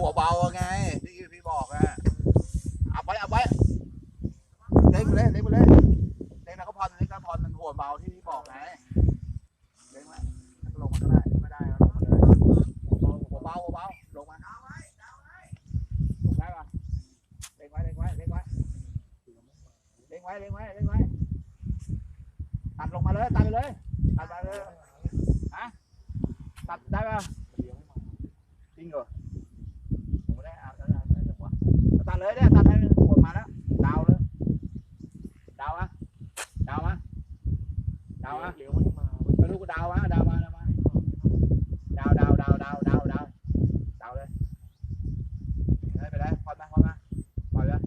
หัวเบาไงที่พี่บอกอะเอาไว้เอาไว้เล่นไปเลยเล่นไปเลยเล่นนะวก็พรเล่นก็พรมันหัวเบาที่พี่บอกไงเล่นไว้ลงมาได้ไม่ได้หัวเบาหัวเบาลงมาลงได้ปะเล่นไว้เล่นไว้เล่นไว้เล่นไว้เล่นไว้เล่นไว้ตัดลงมาเลยตัดไปเลยตัดไปเลยฮะตัดได้ปะ เลี้ยวไม่มาไม่รู้ก็ดาวมาดาวมาดาวมาดาวดาวดาวดาวดาวดาวดาวเลยไม่เป็นไรพอดมาพอดมาปล่อยเลย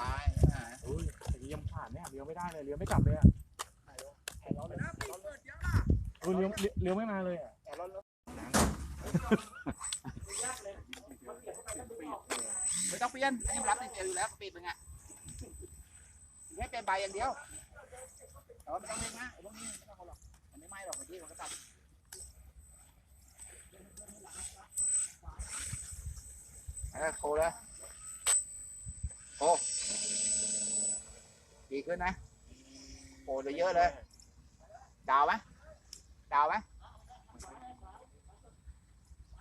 ตายอ่าเฮ้ยอย่างนี้ยังผ่านเนี่ยเลี้ยวไม่ได้เลยเลี้ยวไม่กลับเลยอะเออเลี้ยวเลี้ยวเลี้ยวไม่มาเลยอะไม่ต้องเปลี่ยนอันนี้มรับในเซลล์อยู่แล้วปิดเป็นไงแค่เป็นใบอย่างเดียว แต่ว่าไม่ต้องเล่นนะไอ้พวกนี้ไม่ต้องเอาหรอกมันไม่ไหม้หรอกบางทีมันก็ตัดเออโคเลยโคดีขึ้นนะโคจะเยอะเลย ดาวไหมดาวไหม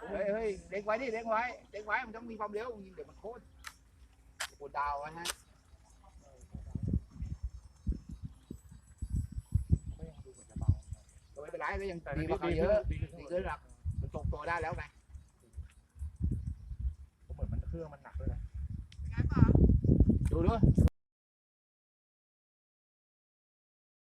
เฮ้ยเฮ้ยเล็งไว้ดิเล็งไว้เล็งไว้มันต้องมีความเร็วยิงเดี๋ยวมันโคตรโคดาวไว้ฮะ ไม่เป็นไรก็ยังแต่ดีดีกว่าเขาดีเยอะดีขึ้นดีขึ้นหลักมันทรงตัวได้แล้วไงเหมือนมันเครื่องมันหนักด้วยนะดูดู